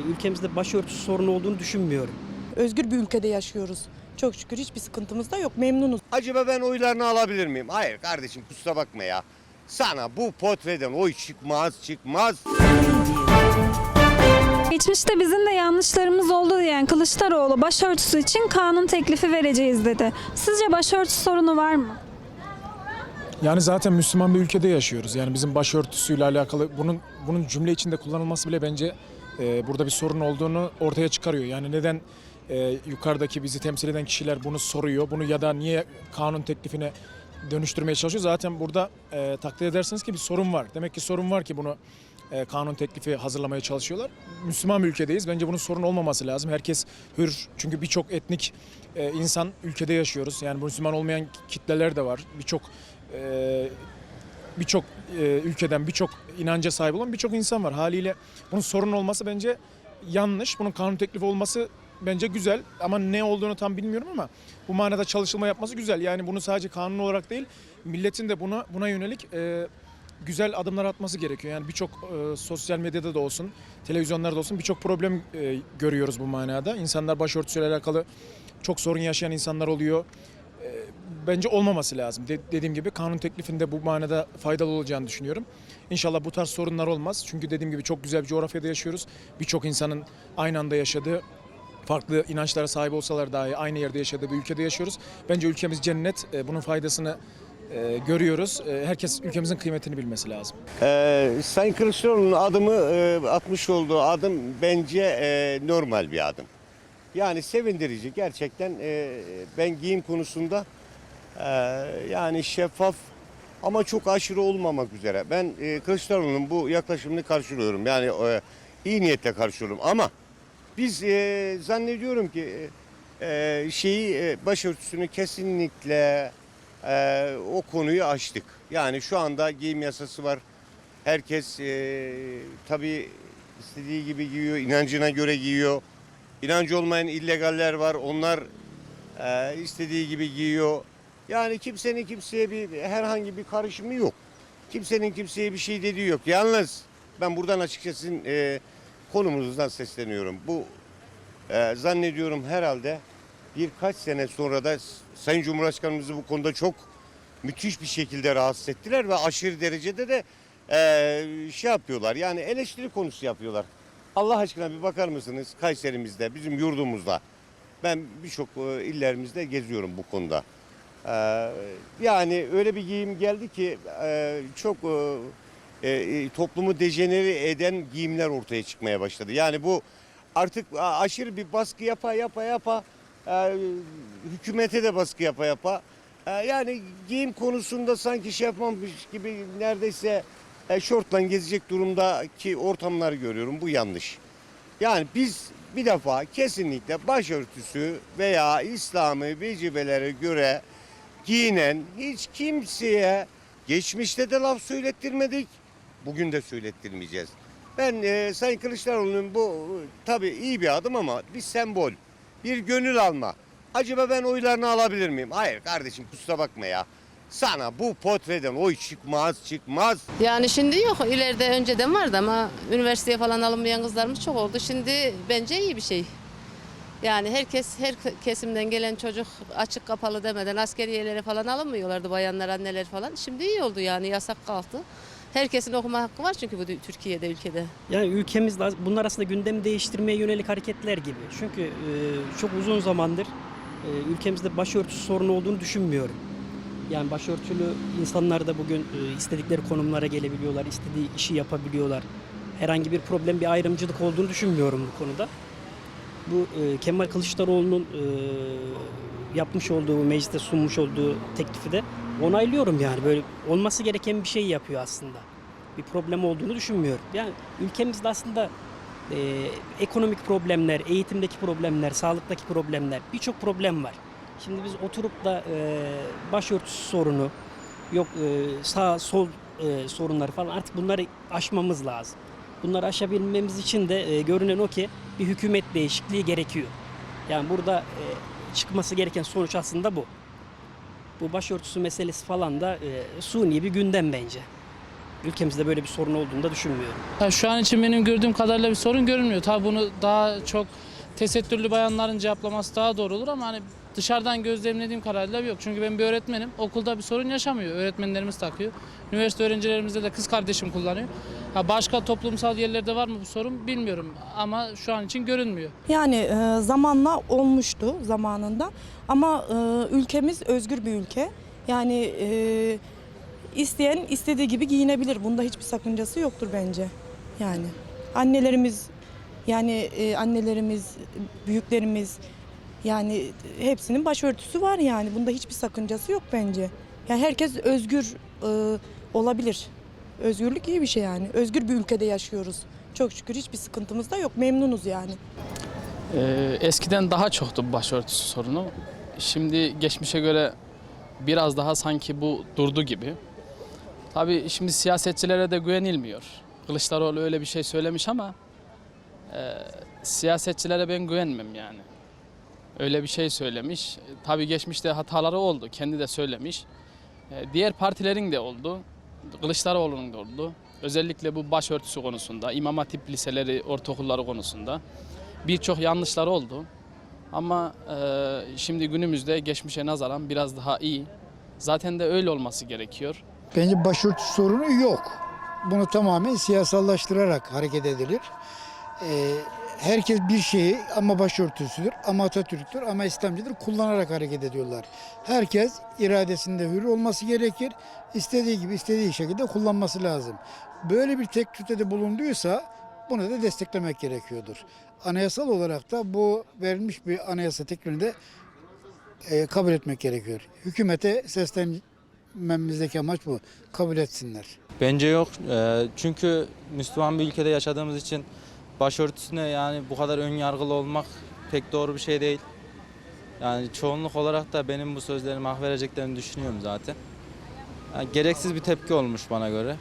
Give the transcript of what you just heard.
ülkemizde başörtüsü sorunu olduğunu düşünmüyorum. Özgür bir ülkede yaşıyoruz. Çok şükür hiçbir sıkıntımız da yok. Memnunuz. Acaba ben oylarını alabilir miyim? Hayır kardeşim kusura bakma ya. Sana bu portreden oy çıkmaz çıkmaz. Geçmişte bizim de yanlışlarımız oldu diyen Kılıçdaroğlu başörtüsü için kanun teklifi vereceğiz dedi. Sizce başörtüsü sorunu var mı? Yani zaten Müslüman bir ülkede yaşıyoruz. Yani bizim başörtüsüyle alakalı bunun bunun cümle içinde kullanılması bile bence e, burada bir sorun olduğunu ortaya çıkarıyor. Yani neden e, yukarıdaki bizi temsil eden kişiler bunu soruyor, bunu ya da niye kanun teklifine dönüştürmeye çalışıyor? Zaten burada e, takdir edersiniz ki bir sorun var. Demek ki sorun var ki bunu kanun teklifi hazırlamaya çalışıyorlar. Müslüman bir ülkedeyiz. Bence bunun sorun olmaması lazım. Herkes hür. Çünkü birçok etnik insan ülkede yaşıyoruz. Yani Müslüman olmayan kitleler de var. Birçok birçok e, ülkeden birçok inanca sahip olan birçok insan var. Haliyle bunun sorun olması bence yanlış. Bunun kanun teklifi olması bence güzel ama ne olduğunu tam bilmiyorum ama bu manada çalışılma yapması güzel. Yani bunu sadece kanun olarak değil, milletin de buna buna yönelik e, güzel adımlar atması gerekiyor. Yani birçok e, sosyal medyada da olsun, televizyonlarda olsun birçok problem e, görüyoruz bu manada. İnsanlar başörtüsüyle alakalı çok sorun yaşayan insanlar oluyor. Bence olmaması lazım. De- dediğim gibi kanun teklifinde bu manada faydalı olacağını düşünüyorum. İnşallah bu tarz sorunlar olmaz. Çünkü dediğim gibi çok güzel bir coğrafyada yaşıyoruz. Birçok insanın aynı anda yaşadığı farklı inançlara sahip olsalar dahi aynı yerde yaşadığı bir ülkede yaşıyoruz. Bence ülkemiz cennet. E, Bunun faydasını e, görüyoruz. E, Herkes ülkemizin kıymetini bilmesi lazım. Ee, Sayın Kılıçdaroğlu'nun adımı e, atmış olduğu adım bence e, normal bir adım. Yani sevindirici gerçekten e, ben giyim konusunda yani şeffaf ama çok aşırı olmamak üzere. Ben e, Kılıçdaroğlu'nun bu yaklaşımını karşılıyorum. Yani e, iyi niyetle karşılıyorum ama biz e, zannediyorum ki e, şeyi e, başörtüsünü kesinlikle e, o konuyu açtık. Yani şu anda giyim yasası var. Herkes e, tabii istediği gibi giyiyor, inancına göre giyiyor. İnancı olmayan illegaller var. Onlar e, istediği gibi giyiyor. Yani kimsenin kimseye bir herhangi bir karışımı yok. Kimsenin kimseye bir şey dediği yok. Yalnız ben buradan açıkçası e, konumuzdan sesleniyorum. Bu e, zannediyorum herhalde birkaç sene sonra da Sayın Cumhurbaşkanımızı bu konuda çok müthiş bir şekilde rahatsız ettiler ve aşırı derecede de e, şey yapıyorlar. Yani eleştiri konusu yapıyorlar. Allah aşkına bir bakar mısınız Kayserimizde, bizim yurdumuzda. Ben birçok e, illerimizde geziyorum bu konuda. E, yani öyle bir giyim geldi ki e, çok e, e, toplumu dejenere eden giyimler ortaya çıkmaya başladı. Yani bu artık aşırı bir baskı yapa yapa yapa hükümete de baskı yapa yapa yani giyim konusunda sanki şey yapmamış gibi neredeyse e, şortla gezecek durumdaki ortamlar görüyorum. Bu yanlış. Yani biz bir defa kesinlikle başörtüsü veya İslami vecibelere göre giyinen hiç kimseye geçmişte de laf söylettirmedik. Bugün de söylettirmeyeceğiz. Ben e, Sayın Kılıçdaroğlu'nun bu tabii iyi bir adım ama bir sembol, bir gönül alma. Acaba ben oylarını alabilir miyim? Hayır kardeşim kusura bakma ya. Sana bu portreden oy çıkmaz çıkmaz. Yani şimdi yok. İleride önceden vardı ama üniversiteye falan alınmayan kızlarımız çok oldu. Şimdi bence iyi bir şey. Yani herkes her kesimden gelen çocuk açık kapalı demeden askeriyelere falan alınmıyorlardı bayanlar anneler falan. Şimdi iyi oldu yani yasak kalktı. Herkesin okuma hakkı var çünkü bu Türkiye'de ülkede. Yani ülkemizde bunlar aslında gündemi değiştirmeye yönelik hareketler gibi. Çünkü e, çok uzun zamandır e, ülkemizde başörtüsü sorunu olduğunu düşünmüyorum. Yani başörtülü insanlar da bugün e, istedikleri konumlara gelebiliyorlar, istediği işi yapabiliyorlar. Herhangi bir problem, bir ayrımcılık olduğunu düşünmüyorum bu konuda. Bu e, Kemal Kılıçdaroğlu'nun e, yapmış olduğu, mecliste sunmuş olduğu teklifi de onaylıyorum yani. Böyle olması gereken bir şey yapıyor aslında. Bir problem olduğunu düşünmüyorum. Yani ülkemizde aslında e, ekonomik problemler, eğitimdeki problemler, sağlıktaki problemler, birçok problem var. Şimdi biz oturup da e, başörtüsü sorunu, yok e, sağ sol e, sorunları falan artık bunları aşmamız lazım. Bunları aşabilmemiz için de e, görünen o ki bir hükümet değişikliği gerekiyor. Yani burada e, çıkması gereken sonuç aslında bu. Bu başörtüsü meselesi falan da e, suni bir gündem bence. ülkemizde böyle bir sorun olduğunu da düşünmüyorum. Ya şu an için benim gördüğüm kadarıyla bir sorun görünmüyor. Tabii bunu daha çok tesettürlü bayanların cevaplaması daha doğru olur ama hani dışarıdan gözlemlediğim kadarıyla yok. Çünkü ben bir öğretmenim. Okulda bir sorun yaşamıyor. Öğretmenlerimiz takıyor. Üniversite öğrencilerimizde de kız kardeşim kullanıyor. Ha başka toplumsal yerlerde var mı bu sorun bilmiyorum ama şu an için görünmüyor. Yani e, zamanla olmuştu zamanında ama e, ülkemiz özgür bir ülke. Yani e, isteyen istediği gibi giyinebilir. Bunda hiçbir sakıncası yoktur bence. Yani annelerimiz yani e, annelerimiz, büyüklerimiz yani hepsinin başörtüsü var yani. Bunda hiçbir sakıncası yok bence. Yani herkes özgür e, olabilir. Özgürlük iyi bir şey yani. Özgür bir ülkede yaşıyoruz. Çok şükür hiçbir sıkıntımız da yok. Memnunuz yani. Ee, eskiden daha çoktu başörtüsü sorunu. Şimdi geçmişe göre biraz daha sanki bu durdu gibi. Tabii şimdi siyasetçilere de güvenilmiyor. Kılıçdaroğlu öyle bir şey söylemiş ama e, siyasetçilere ben güvenmem yani. Öyle bir şey söylemiş. Tabii geçmişte hataları oldu. Kendi de söylemiş. E, diğer partilerin de oldu. Kılıçdaroğlu'nun da oldu. Özellikle bu başörtüsü konusunda, İmam Hatip liseleri, ortaokulları konusunda birçok yanlışlar oldu. Ama e, şimdi günümüzde geçmişe nazaran biraz daha iyi. Zaten de öyle olması gerekiyor. Bence başörtüsü sorunu yok. Bunu tamamen siyasallaştırarak hareket edilir. Ee, herkes bir şeyi ama başörtüsüdür, ama Atatürk'tür, ama İslamcıdır kullanarak hareket ediyorlar. Herkes iradesinde hür olması gerekir. İstediği gibi, istediği şekilde kullanması lazım. Böyle bir teklifte bulunduysa bunu da desteklemek gerekiyordur. Anayasal olarak da bu verilmiş bir anayasa teklifini de e, kabul etmek gerekiyor. Hükümete seslenmemizdeki amaç bu. Kabul etsinler. Bence yok. Ee, çünkü Müslüman bir ülkede yaşadığımız için başörtüsüne yani bu kadar ön yargılı olmak pek doğru bir şey değil. Yani çoğunluk olarak da benim bu sözlerimi hak vereceklerini düşünüyorum zaten. Yani gereksiz bir tepki olmuş bana göre.